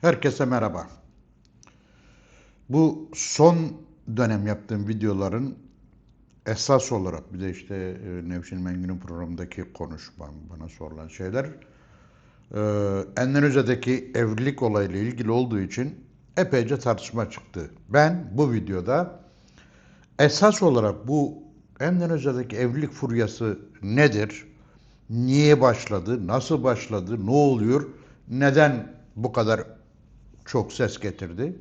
Herkese merhaba. Bu son dönem yaptığım videoların esas olarak bir de işte e, Nevşin Mengin'in programındaki konuşmam, bana sorulan şeyler e, Endonezya'daki evlilik olayıyla ilgili olduğu için epeyce tartışma çıktı. Ben bu videoda esas olarak bu Endonezya'daki evlilik furyası nedir? Niye başladı? Nasıl başladı? Ne oluyor? Neden bu kadar çok ses getirdi?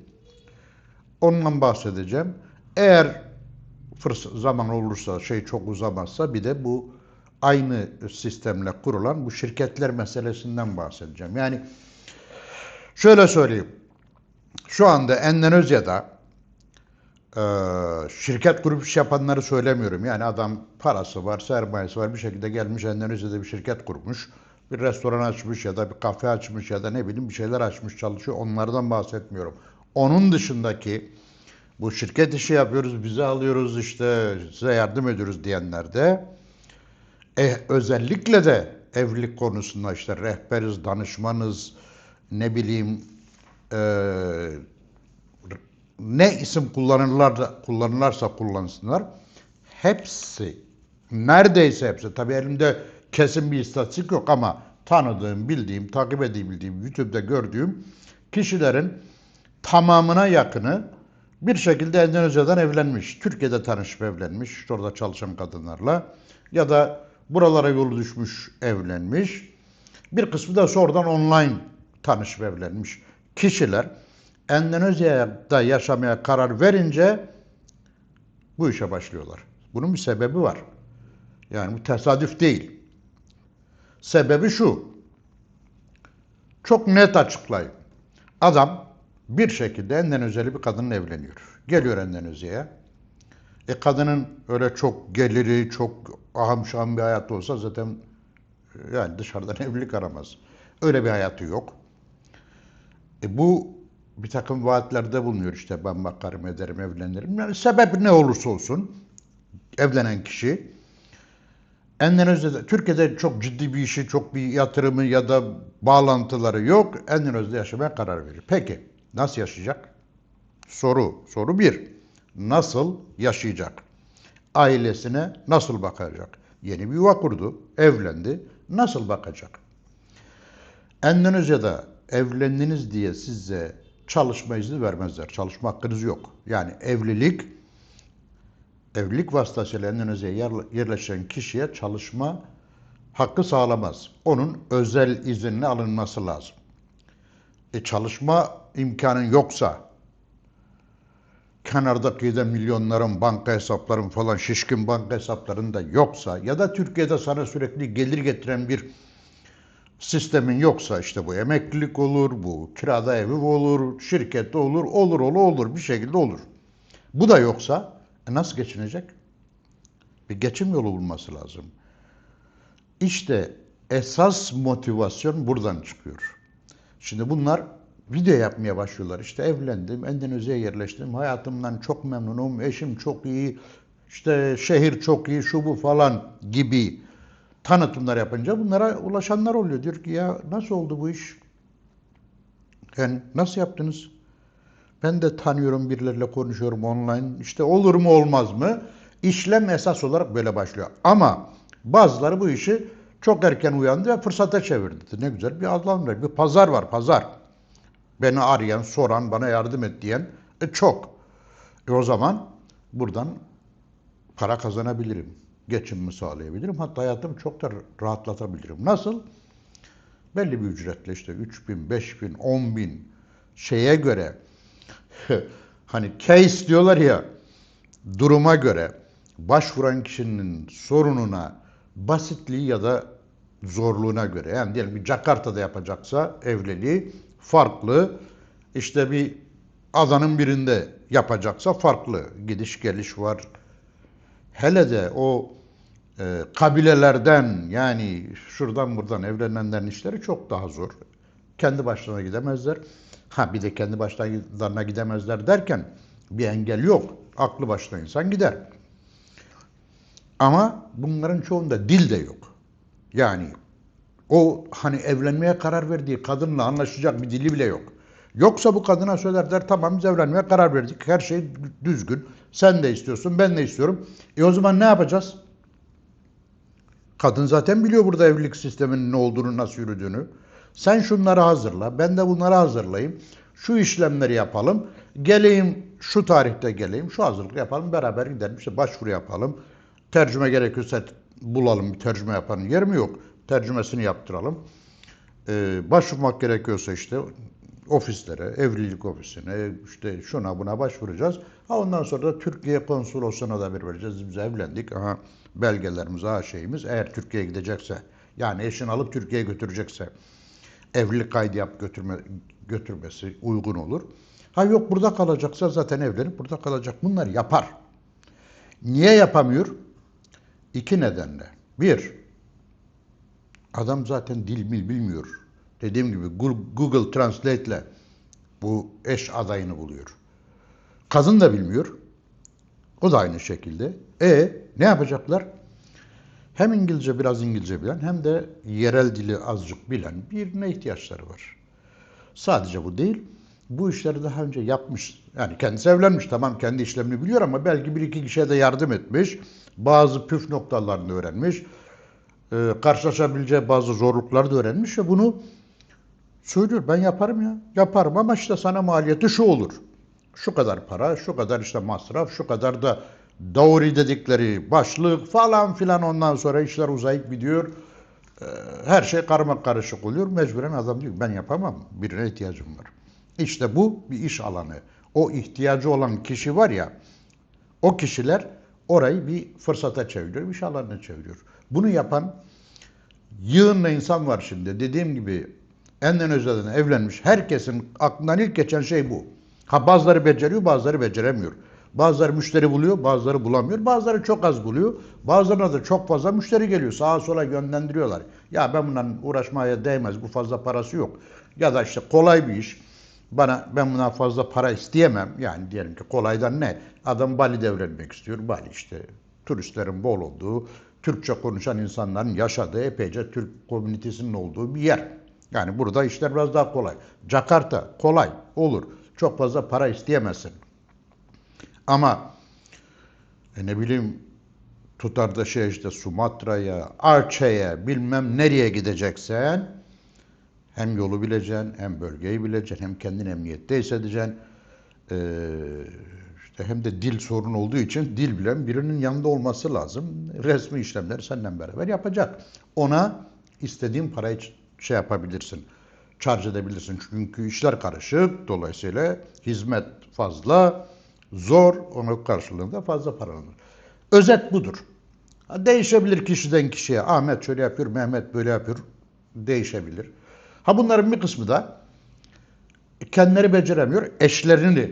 Ondan bahsedeceğim. Eğer fırsat zaman olursa, şey çok uzamazsa bir de bu aynı sistemle kurulan bu şirketler meselesinden bahsedeceğim. Yani şöyle söyleyeyim. Şu anda Endonezya'da e, şirket kurup iş yapanları söylemiyorum. Yani adam parası var, sermayesi var bir şekilde gelmiş Endonezya'da bir şirket kurmuş. Bir restoran açmış ya da bir kafe açmış ya da ne bileyim bir şeyler açmış çalışıyor. Onlardan bahsetmiyorum. Onun dışındaki bu şirket işi yapıyoruz, bizi alıyoruz işte size yardım ediyoruz diyenler de e, özellikle de evlilik konusunda işte rehberiz, danışmanız, ne bileyim e, ne isim kullanırlar kullanırlarsa kullansınlar hepsi neredeyse hepsi tabii elimde kesin bir istatistik yok ama tanıdığım, bildiğim, takip edebildiğim, YouTube'da gördüğüm kişilerin tamamına yakını bir şekilde Endonezya'dan evlenmiş. Türkiye'de tanışıp evlenmiş. orada çalışan kadınlarla. Ya da buralara yolu düşmüş evlenmiş. Bir kısmı da sonradan online tanışıp evlenmiş kişiler Endonezya'da yaşamaya karar verince bu işe başlıyorlar. Bunun bir sebebi var. Yani bu tesadüf değil. Sebebi şu. Çok net açıklayayım. Adam bir şekilde Endonezyalı bir kadınla evleniyor. Geliyor Endonezya'ya. E kadının öyle çok geliri, çok aham bir hayatı olsa zaten e, yani dışarıdan evlilik aramaz. Öyle bir hayatı yok. E bu bir takım vaatlerde bulunuyor işte ben bakarım ederim evlenirim. Yani sebep ne olursa olsun evlenen kişi Endonezya'da, Türkiye'de çok ciddi bir işi, çok bir yatırımı ya da bağlantıları yok. Endonezya'da yaşamaya karar verir. Peki nasıl yaşayacak? Soru, soru bir. Nasıl yaşayacak? Ailesine nasıl bakacak? Yeni bir yuva kurdu, evlendi. Nasıl bakacak? Endonezya'da evlendiniz diye size çalışma izni vermezler. Çalışma hakkınız yok. Yani evlilik evlilik vasıtasıyla Endonezya'ya yerleşen kişiye çalışma hakkı sağlamaz. Onun özel izinle alınması lazım. E çalışma imkanın yoksa, kenarda kıyıda milyonların banka hesapların falan şişkin banka hesaplarında yoksa ya da Türkiye'de sana sürekli gelir getiren bir sistemin yoksa işte bu emeklilik olur, bu kirada evi olur, şirkette olur, olur olur olur bir şekilde olur. Bu da yoksa e nasıl geçinecek? Bir geçim yolu bulması lazım. İşte esas motivasyon buradan çıkıyor. Şimdi bunlar video yapmaya başlıyorlar. İşte evlendim, Endonezya'ya yerleştim, hayatımdan çok memnunum, eşim çok iyi, işte şehir çok iyi, şu bu falan gibi tanıtımlar yapınca bunlara ulaşanlar oluyor. Diyor ki ya nasıl oldu bu iş? Yani nasıl yaptınız? Ben de tanıyorum birileriyle konuşuyorum online. İşte olur mu olmaz mı? İşlem esas olarak böyle başlıyor. Ama bazıları bu işi çok erken uyandı ve fırsata çevirdi. Ne güzel bir adlandırma, bir pazar var, pazar. Beni arayan, soran, bana yardım et diyen e, çok. E o zaman buradan para kazanabilirim. Geçimimi sağlayabilirim. Hatta hayatımı çok da rahatlatabilirim. Nasıl? Belli bir ücretle işte 3 bin, 5 bin, 10 bin şeye göre hani case diyorlar ya duruma göre başvuran kişinin sorununa basitliği ya da zorluğuna göre yani diyelim ki Jakarta'da yapacaksa evliliği farklı işte bir adanın birinde yapacaksa farklı gidiş geliş var. Hele de o e, kabilelerden yani şuradan buradan evlenenlerin işleri çok daha zor. Kendi başlarına gidemezler. Ha bir de kendi başlarına gidemezler derken bir engel yok. Aklı başına insan gider. Ama bunların çoğunda dil de yok. Yani o hani evlenmeye karar verdiği kadınla anlaşacak bir dili bile yok. Yoksa bu kadına söylerler tamam biz evlenmeye karar verdik. Her şey düzgün. Sen de istiyorsun ben de istiyorum. E o zaman ne yapacağız? Kadın zaten biliyor burada evlilik sisteminin ne olduğunu, nasıl yürüdüğünü. Sen şunları hazırla, ben de bunları hazırlayayım. Şu işlemleri yapalım. Geleyim şu tarihte geleyim, şu hazırlık yapalım, beraber gidelim. İşte başvuru yapalım. Tercüme gerekirse bulalım bir tercüme yapan yer mi yok? Tercümesini yaptıralım. Ee, başvurmak gerekiyorsa işte ofislere, evlilik ofisine, işte şuna buna başvuracağız. Ha ondan sonra da Türkiye konsolosluğuna da bir vereceğiz. Biz evlendik. Aha belgelerimiz, ha şeyimiz. Eğer Türkiye'ye gidecekse, yani eşini alıp Türkiye'ye götürecekse evlilik kaydı yap götürme, götürmesi uygun olur. Ha yok burada kalacaksa zaten evlenip burada kalacak. Bunları yapar. Niye yapamıyor? İki nedenle. Bir, adam zaten dil mil bilmiyor. Dediğim gibi Google Translate ile bu eş adayını buluyor. Kadın da bilmiyor. O da aynı şekilde. E ne yapacaklar? Hem İngilizce biraz İngilizce bilen hem de yerel dili azıcık bilen birine ihtiyaçları var. Sadece bu değil. Bu işleri daha önce yapmış. Yani kendisi evlenmiş tamam kendi işlemini biliyor ama belki bir iki kişiye de yardım etmiş. Bazı püf noktalarını öğrenmiş. Ee, karşılaşabileceği bazı zorlukları da öğrenmiş ve bunu söylüyor. Ben yaparım ya. Yaparım ama işte sana maliyeti şu olur. Şu kadar para, şu kadar işte masraf, şu kadar da Dowry dedikleri başlık falan filan ondan sonra işler uzayıp gidiyor. Ee, Her şey karma karışık oluyor. Mecburen adam diyor ben yapamam. Birine ihtiyacım var. İşte bu bir iş alanı. O ihtiyacı olan kişi var ya o kişiler orayı bir fırsata çeviriyor, bir iş alanına çeviriyor. Bunu yapan yığınla insan var şimdi. Dediğim gibi Endonezya'dan evlenmiş herkesin aklından ilk geçen şey bu. Ha bazıları beceriyor, bazıları beceremiyor. Bazıları müşteri buluyor, bazıları bulamıyor. Bazıları çok az buluyor. Bazılarına da çok fazla müşteri geliyor. Sağa sola yönlendiriyorlar. Ya ben bundan uğraşmaya değmez, bu fazla parası yok. Ya da işte kolay bir iş. Bana ben buna fazla para isteyemem. Yani diyelim ki kolaydan ne? Adam Bali'de evlenmek istiyor. Bali işte turistlerin bol olduğu, Türkçe konuşan insanların yaşadığı epeyce Türk komünitesinin olduğu bir yer. Yani burada işler biraz daha kolay. Jakarta kolay olur. Çok fazla para isteyemezsin. Ama e ne bileyim tutar da şey işte Sumatra'ya, Arçe'ye bilmem nereye gideceksen hem yolu bileceksin, hem bölgeyi bileceksin, hem kendini emniyette hissedeceksin. Ee, işte hem de dil sorun olduğu için dil bilen birinin yanında olması lazım. Resmi işlemleri senden beraber yapacak. Ona istediğin parayı şey yapabilirsin, charge edebilirsin. Çünkü işler karışık, dolayısıyla hizmet fazla, zor, onun karşılığında fazla para alınır. Özet budur. Değişebilir kişiden kişiye. Ahmet şöyle yapıyor, Mehmet böyle yapıyor. Değişebilir. Ha bunların bir kısmı da kendileri beceremiyor, eşlerini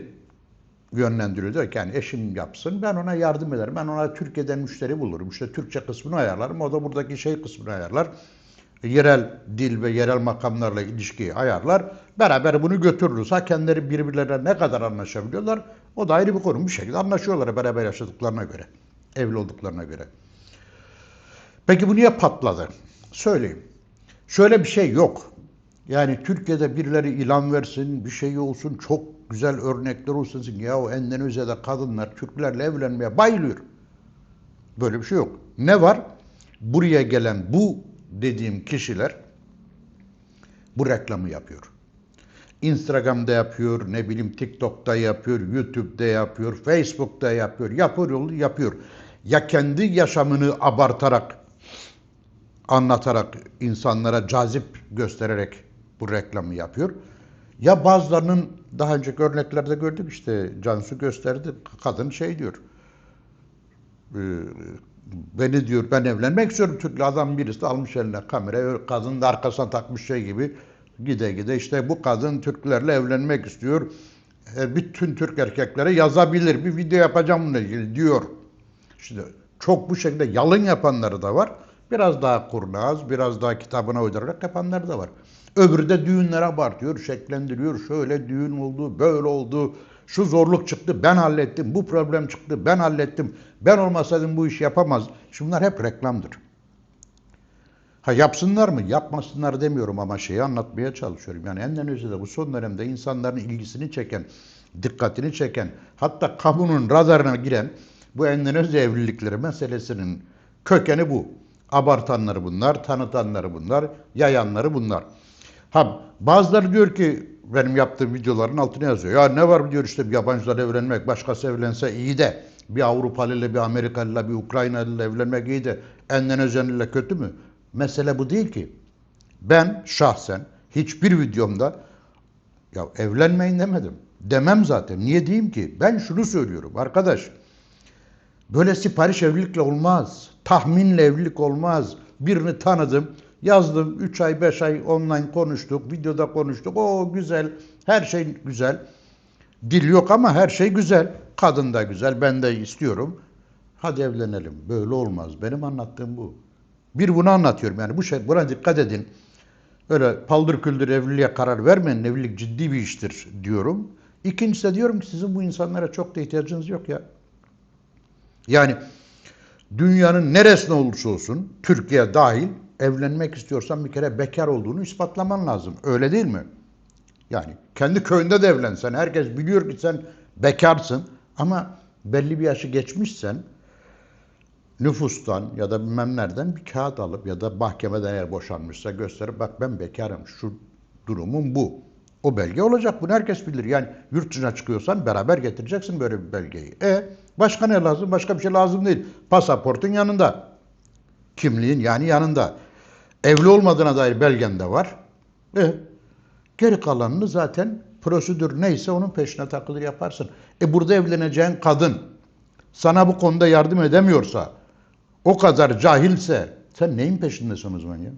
yönlendiriyor. Ki yani eşim yapsın, ben ona yardım ederim. Ben ona Türkiye'den müşteri bulurum. İşte Türkçe kısmını ayarlarım, o da buradaki şey kısmını ayarlar. Yerel dil ve yerel makamlarla ilişkiyi ayarlar. Beraber bunu götürürüz. Ha kendileri birbirlerine ne kadar anlaşabiliyorlar, o da ayrı bir konu. Bir şekilde anlaşıyorlar beraber yaşadıklarına göre, evli olduklarına göre. Peki bu niye patladı? Söyleyeyim. Şöyle bir şey yok. Yani Türkiye'de birileri ilan versin, bir şey olsun, çok güzel örnekler olsun. Ya o Endonezya'da kadınlar Türklerle evlenmeye bayılıyor. Böyle bir şey yok. Ne var? Buraya gelen bu dediğim kişiler bu reklamı yapıyor. Instagram'da yapıyor, ne bileyim TikTok'ta yapıyor, YouTube'da yapıyor, Facebook'ta yapıyor, yapıyor yapıyor. Ya kendi yaşamını abartarak, anlatarak, insanlara cazip göstererek bu reklamı yapıyor. Ya bazılarının daha önceki örneklerde gördük işte Cansu gösterdi. Kadın şey diyor. Beni diyor ben evlenmek istiyorum Türk'le adam birisi de almış eline kamerayı kadının arkasına takmış şey gibi gide gide işte bu kadın Türklerle evlenmek istiyor. E, bütün Türk erkeklere yazabilir bir video yapacağım bununla ilgili diyor. İşte çok bu şekilde yalın yapanları da var. Biraz daha kurnaz, biraz daha kitabına uydurarak yapanlar da var. Öbürü de düğünlere abartıyor, şeklendiriyor. Şöyle düğün oldu, böyle oldu. Şu zorluk çıktı, ben hallettim. Bu problem çıktı, ben hallettim. Ben olmasaydım bu iş yapamaz. Şimdi bunlar hep reklamdır. Ha yapsınlar mı? Yapmasınlar demiyorum ama şeyi anlatmaya çalışıyorum. Yani en önemlisi bu son dönemde insanların ilgisini çeken, dikkatini çeken, hatta kamunun radarına giren bu Endonezya evlilikleri meselesinin kökeni bu. Abartanları bunlar, tanıtanları bunlar, yayanları bunlar. Ha bazıları diyor ki benim yaptığım videoların altına yazıyor. Ya ne var diyor işte yabancılar evlenmek, başkası evlense iyi de bir Avrupalı ile bir Amerikalı ile bir Ukraynalı ile evlenmek iyi de Endonezyalı ile kötü mü? Mesele bu değil ki. Ben şahsen hiçbir videomda ya evlenmeyin demedim. Demem zaten. Niye diyeyim ki? Ben şunu söylüyorum arkadaş. Böyle sipariş evlilikle olmaz. Tahminle evlilik olmaz. Birini tanıdım, yazdım. 3 ay, 5 ay online konuştuk, videoda konuştuk. O güzel, her şey güzel. Dil yok ama her şey güzel. Kadın da güzel, ben de istiyorum. Hadi evlenelim. Böyle olmaz. Benim anlattığım bu. Bir bunu anlatıyorum yani bu şey buna dikkat edin. Öyle paldır küldür evliliğe karar vermeyin. Evlilik ciddi bir iştir diyorum. İkincisi de diyorum ki sizin bu insanlara çok da ihtiyacınız yok ya. Yani dünyanın neresine olursa olsun Türkiye dahil evlenmek istiyorsan bir kere bekar olduğunu ispatlaman lazım. Öyle değil mi? Yani kendi köyünde de evlensen herkes biliyor ki sen bekarsın ama belli bir yaşı geçmişsen nüfustan ya da bilmem nereden bir kağıt alıp ya da mahkemeden eğer boşanmışsa gösterip bak ben bekarım şu durumum bu. O belge olacak bunu herkes bilir. Yani yurt dışına çıkıyorsan beraber getireceksin böyle bir belgeyi. E başka ne lazım? Başka bir şey lazım değil. Pasaportun yanında. Kimliğin yani yanında. Evli olmadığına dair belgen de var. E geri kalanını zaten prosedür neyse onun peşine takılır yaparsın. E burada evleneceğin kadın sana bu konuda yardım edemiyorsa, o kadar cahilse sen neyin peşindesin o zaman ya?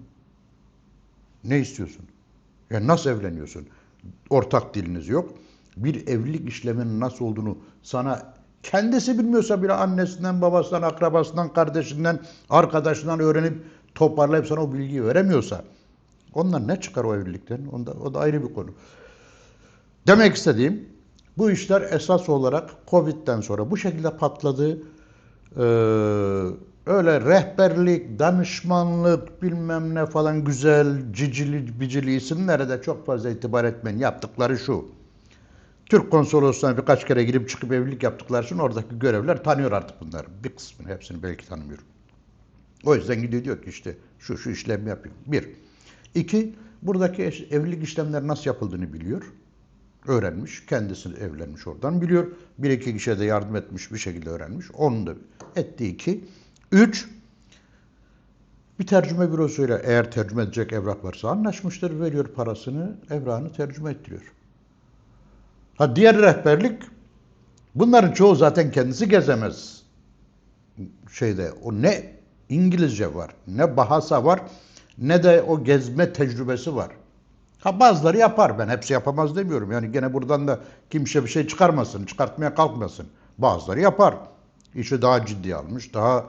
Ne istiyorsun? Ya nasıl evleniyorsun? Ortak diliniz yok. Bir evlilik işleminin nasıl olduğunu sana kendisi bilmiyorsa bile annesinden, babasından, akrabasından, kardeşinden, arkadaşından öğrenip toparlayıp sana o bilgiyi veremiyorsa onlar ne çıkar o evlilikten? Onda, o da ayrı bir konu. Demek istediğim bu işler esas olarak Covid'den sonra bu şekilde patladı. Ee, öyle rehberlik, danışmanlık bilmem ne falan güzel cicili bicili isimlere de çok fazla itibar etmeyin. Yaptıkları şu. Türk konsolosluğuna birkaç kere girip çıkıp evlilik yaptıkları için oradaki görevler tanıyor artık bunları. Bir kısmını, hepsini belki tanımıyorum. O yüzden gidiyor diyor ki işte şu şu işlemi yapıyor. Bir. İki, buradaki evlilik işlemleri nasıl yapıldığını biliyor öğrenmiş. Kendisi evlenmiş oradan biliyor. Bir iki kişiye de yardım etmiş bir şekilde öğrenmiş. Onun da ettiği iki. Üç, bir tercüme bürosuyla eğer tercüme edecek evrak varsa anlaşmıştır. Veriyor parasını, evrağını tercüme ettiriyor. Ha diğer rehberlik, bunların çoğu zaten kendisi gezemez. Şeyde, o ne İngilizce var, ne bahasa var, ne de o gezme tecrübesi var. Ha bazıları yapar. Ben hepsi yapamaz demiyorum. Yani gene buradan da kimse bir şey çıkarmasın, çıkartmaya kalkmasın. Bazıları yapar. İşi daha ciddi almış, daha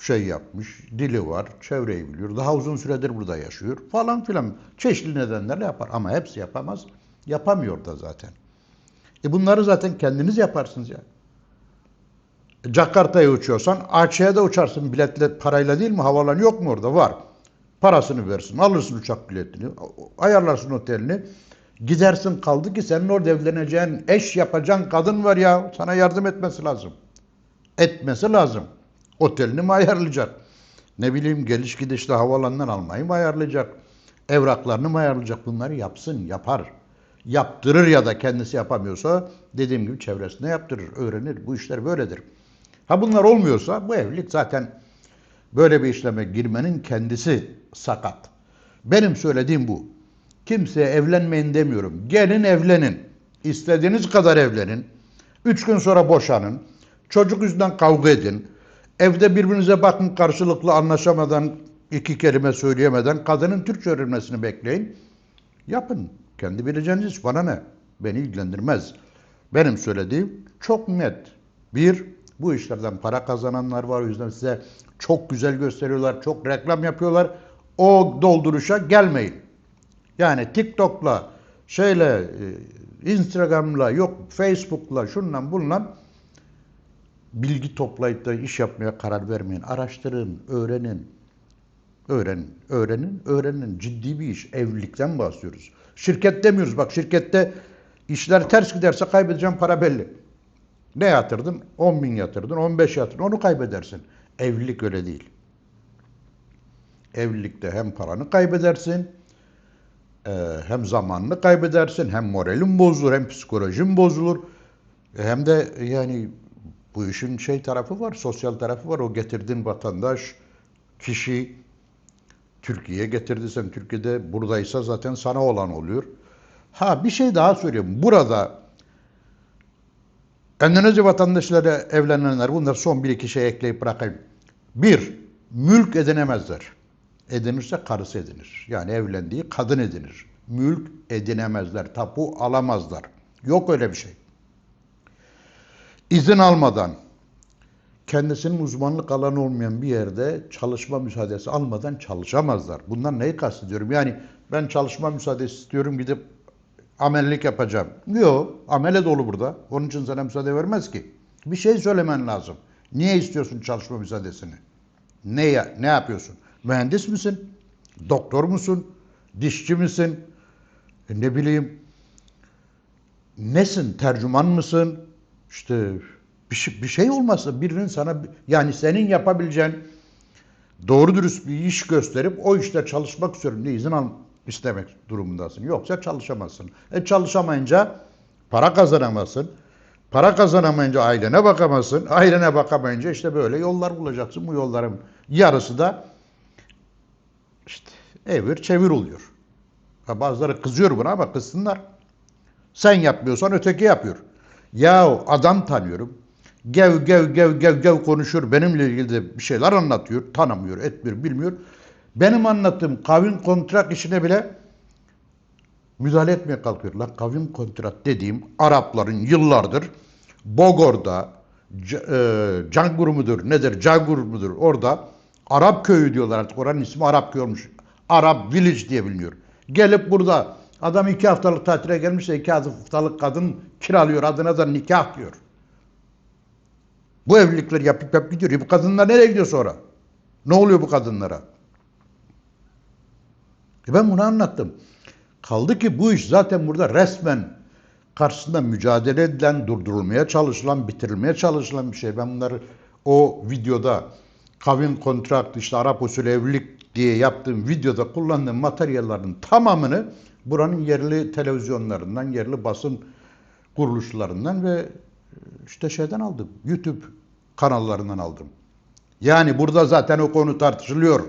şey yapmış, dili var, çevreyi biliyor, daha uzun süredir burada yaşıyor falan filan. Çeşitli nedenlerle yapar ama hepsi yapamaz. Yapamıyor da zaten. E bunları zaten kendiniz yaparsınız ya. Jakarta'ya uçuyorsan AÇ'ye de uçarsın biletle parayla değil mi? Havalan yok mu orada? Var. Parasını versin, alırsın uçak biletini, ayarlarsın otelini. Gidersin kaldı ki senin orada evleneceğin, eş yapacağın kadın var ya, sana yardım etmesi lazım. Etmesi lazım. Otelini mi ayarlayacak? Ne bileyim geliş gidişte havalandan almayı mı ayarlayacak? Evraklarını mı ayarlayacak? Bunları yapsın, yapar. Yaptırır ya da kendisi yapamıyorsa dediğim gibi çevresinde yaptırır, öğrenir. Bu işler böyledir. Ha bunlar olmuyorsa bu evlilik zaten böyle bir işleme girmenin kendisi sakat. Benim söylediğim bu. Kimseye evlenmeyin demiyorum. Gelin evlenin. İstediğiniz kadar evlenin. Üç gün sonra boşanın. Çocuk yüzünden kavga edin. Evde birbirinize bakın karşılıklı anlaşamadan, iki kelime söyleyemeden kadının Türkçe öğrenmesini bekleyin. Yapın. Kendi bileceğiniz bana ne? Beni ilgilendirmez. Benim söylediğim çok net. Bir, bu işlerden para kazananlar var. O yüzden size çok güzel gösteriyorlar, çok reklam yapıyorlar. O dolduruşa gelmeyin. Yani TikTok'la, şeyle, e, Instagram'la, yok Facebook'la, şundan bununla bilgi toplayıp da iş yapmaya karar vermeyin. Araştırın, öğrenin. Öğrenin, öğrenin, öğrenin. Ciddi bir iş. Evlilikten bahsediyoruz. Şirket demiyoruz. Bak şirkette işler ters giderse kaybedeceğim para belli. Ne yatırdın? 10 bin yatırdın, 15 yatırdın. Onu kaybedersin. Evlilik öyle değil. Evlilikte hem paranı kaybedersin, e, hem zamanını kaybedersin, hem moralin bozulur, hem psikolojin bozulur. E, Hem de yani bu işin şey tarafı var, sosyal tarafı var. O getirdiğin vatandaş, kişi Türkiye'ye getirdiysen Türkiye'de buradaysa zaten sana olan oluyor. Ha bir şey daha söyleyeyim. Burada Endonezya vatandaşları evlenenler bunlar son bir iki şey ekleyip bırakayım. Bir, mülk edinemezler. Edinirse karısı edinir. Yani evlendiği kadın edinir. Mülk edinemezler. Tapu alamazlar. Yok öyle bir şey. İzin almadan, kendisinin uzmanlık alanı olmayan bir yerde çalışma müsaadesi almadan çalışamazlar. Bundan neyi kastediyorum? Yani ben çalışma müsaadesi istiyorum gidip amelelik yapacağım. Yok, amele dolu burada. Onun için sana müsaade vermez ki. Bir şey söylemen lazım. Niye istiyorsun çalışma müsaadesini? Ne, ya- ne yapıyorsun? Mühendis misin? Doktor musun? Dişçi misin? E ne bileyim. Nesin? Tercüman mısın? İşte bir şey, bir şey olmasa birinin sana yani senin yapabileceğin doğru dürüst bir iş gösterip o işte çalışmak istiyorum diye izin al istemek durumundasın. Yoksa çalışamazsın. E çalışamayınca para kazanamazsın. Para kazanamayınca ailene bakamazsın. Ailene bakamayınca işte böyle yollar bulacaksın. Bu yolların yarısı da işte evir çevir oluyor. Ha bazıları kızıyor buna ama kızsınlar. Sen yapmıyorsan öteki yapıyor. Yahu adam tanıyorum. Gev gev gev gev gev konuşuyor. Benimle ilgili de bir şeyler anlatıyor. Tanımıyor, etmiyor, bilmiyor. Benim anlattığım kavim kontrat işine bile müdahale etmeye kalkıyor. Lan kavim kontrat dediğim Arapların yıllardır Bogor'da, e, Cangur mudur, nedir, Cangur mudur orada Arap köyü diyorlar artık. Oranın ismi Arap köy olmuş. Arap Village diye biliniyor. Gelip burada adam iki haftalık tatile gelmişse iki haftalık kadın kiralıyor. Adına da nikah diyor. Bu evlilikler yapıp yapıp gidiyor. E bu kadınlar nereye gidiyor sonra? Ne oluyor bu kadınlara? E ben bunu anlattım. Kaldı ki bu iş zaten burada resmen karşısında mücadele edilen, durdurulmaya çalışılan, bitirilmeye çalışılan bir şey. Ben bunları o videoda kavim kontrakt, işte Arap usulü evlilik diye yaptığım videoda kullandığım materyallerin tamamını buranın yerli televizyonlarından, yerli basın kuruluşlarından ve işte şeyden aldım. YouTube kanallarından aldım. Yani burada zaten o konu tartışılıyor,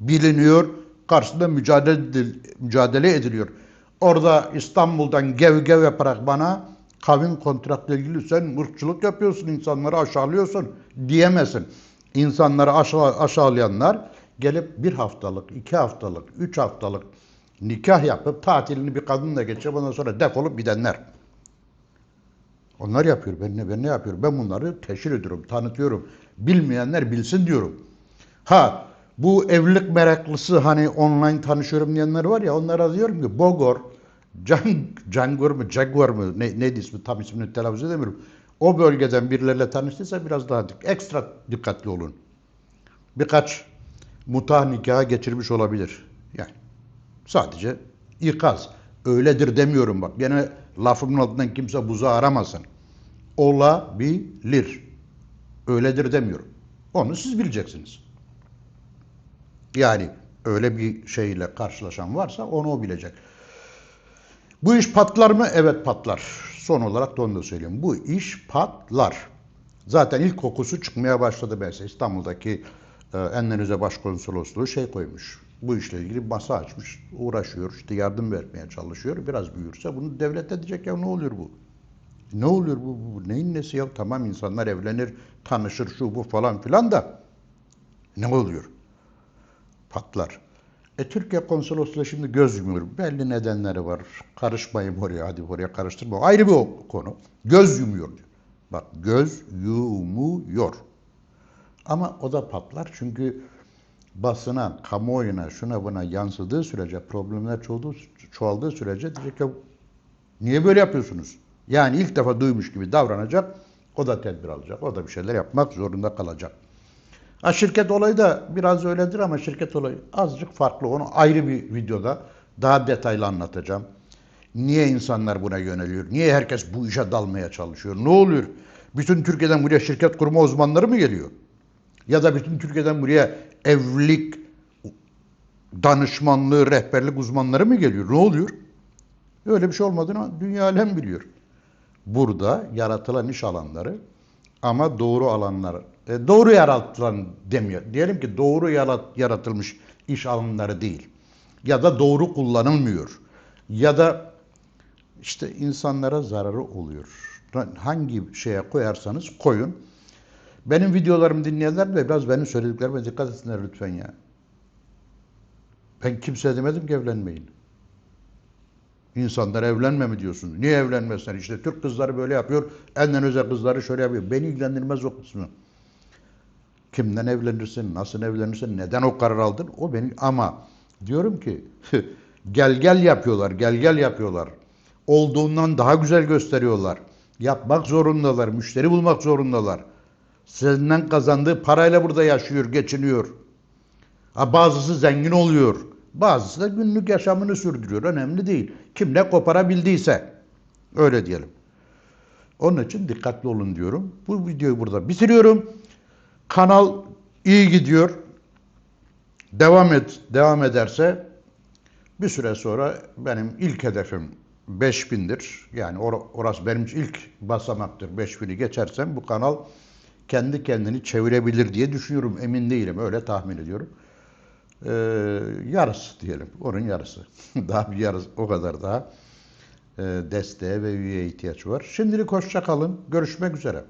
biliniyor, karşısında mücadele, mücadele ediliyor. Orada İstanbul'dan gev gev yaparak bana kavim kontratla ilgili sen ırkçılık yapıyorsun, insanları aşağılıyorsun diyemezsin. İnsanları aşağı, aşağılayanlar gelip bir haftalık, iki haftalık, üç haftalık nikah yapıp tatilini bir kadınla geçirip ondan sonra defolup gidenler. Onlar yapıyor. Ben ne, ben ne yapıyorum? Ben bunları teşhir ediyorum, tanıtıyorum. Bilmeyenler bilsin diyorum. Ha bu evlilik meraklısı hani online tanışıyorum diyenler var ya onlara diyorum ki Bogor, Can, Cangor mu, Jaguar mı ne, neydi ismi tam ismini telaffuz edemiyorum. O bölgeden birileriyle tanıştıysa biraz daha dik- ekstra dikkatli olun. Birkaç mutah nikahı geçirmiş olabilir. Yani sadece ikaz. Öyledir demiyorum bak. Gene lafımın altından kimse buzu aramasın. Olabilir. Öyledir demiyorum. Onu siz bileceksiniz. Yani öyle bir şeyle karşılaşan varsa onu o bilecek. Bu iş patlar mı? Evet patlar. Son olarak da onu da söyleyeyim. Bu iş patlar. Zaten ilk kokusu çıkmaya başladı ben size. İstanbul'daki e, Endonezya Başkonsolosluğu şey koymuş. Bu işle ilgili masa açmış, uğraşıyor, işte yardım vermeye çalışıyor. Biraz büyürse bunu devlet edecek ya ne oluyor bu? Ne oluyor bu, bu? Neyin nesi ya? Tamam insanlar evlenir, tanışır şu bu falan filan da ne oluyor? Patlar. E Türkiye konsolosluğu şimdi göz yumuyor. Belli nedenleri var. Karışmayayım oraya, hadi oraya karıştırma. Ayrı bir konu. Göz yumuyor diyor. Bak göz yumuyor. Ama o da patlar çünkü basına, kamuoyuna, şuna buna yansıdığı sürece, problemler çoğaldığı, çoğaldığı sürece diyecek ya niye böyle yapıyorsunuz? Yani ilk defa duymuş gibi davranacak, o da tedbir alacak, o da bir şeyler yapmak zorunda kalacak. Ha şirket olayı da biraz öyledir ama şirket olayı azıcık farklı. Onu ayrı bir videoda daha detaylı anlatacağım. Niye insanlar buna yöneliyor? Niye herkes bu işe dalmaya çalışıyor? Ne oluyor? Bütün Türkiye'den buraya şirket kurma uzmanları mı geliyor? Ya da bütün Türkiye'den buraya evlilik danışmanlığı, rehberlik uzmanları mı geliyor? Ne oluyor? Öyle bir şey olmadığını dünya alem biliyor. Burada yaratılan iş alanları ama doğru alanlar, e, doğru yaratılan demiyor. Diyelim ki doğru yarat, yaratılmış iş alanları değil. Ya da doğru kullanılmıyor. Ya da işte insanlara zararı oluyor. Hangi şeye koyarsanız koyun. Benim videolarımı dinleyenler de biraz benim söylediklerime dikkat etsinler lütfen ya. Ben kimseye demedim ki evlenmeyin. İnsanlar evlenme mi diyorsunuz? Niye evlenmezler? İşte Türk kızları böyle yapıyor. Endonezya kızları şöyle yapıyor. Beni ilgilendirmez o kısmı. Kimden evlenirsin? Nasıl evlenirsin? Neden o karar aldın? O beni ama diyorum ki gel gel yapıyorlar. Gel gel yapıyorlar. Olduğundan daha güzel gösteriyorlar. Yapmak zorundalar. Müşteri bulmak zorundalar. Senden kazandığı parayla burada yaşıyor, geçiniyor. Ha, bazısı zengin oluyor. Bazısı da günlük yaşamını sürdürüyor. Önemli değil. Kim ne koparabildiyse. Öyle diyelim. Onun için dikkatli olun diyorum. Bu videoyu burada bitiriyorum. Kanal iyi gidiyor. Devam et, devam ederse bir süre sonra benim ilk hedefim 5000'dir. Yani or- orası benim ilk basamaktır. 5000'i geçersem bu kanal kendi kendini çevirebilir diye düşünüyorum. Emin değilim. Öyle tahmin ediyorum. Ee, yarısı diyelim. Onun yarısı. daha bir yarısı o kadar daha e, desteğe ve üyeye ihtiyaç var. Şimdilik hoşça kalın. Görüşmek üzere.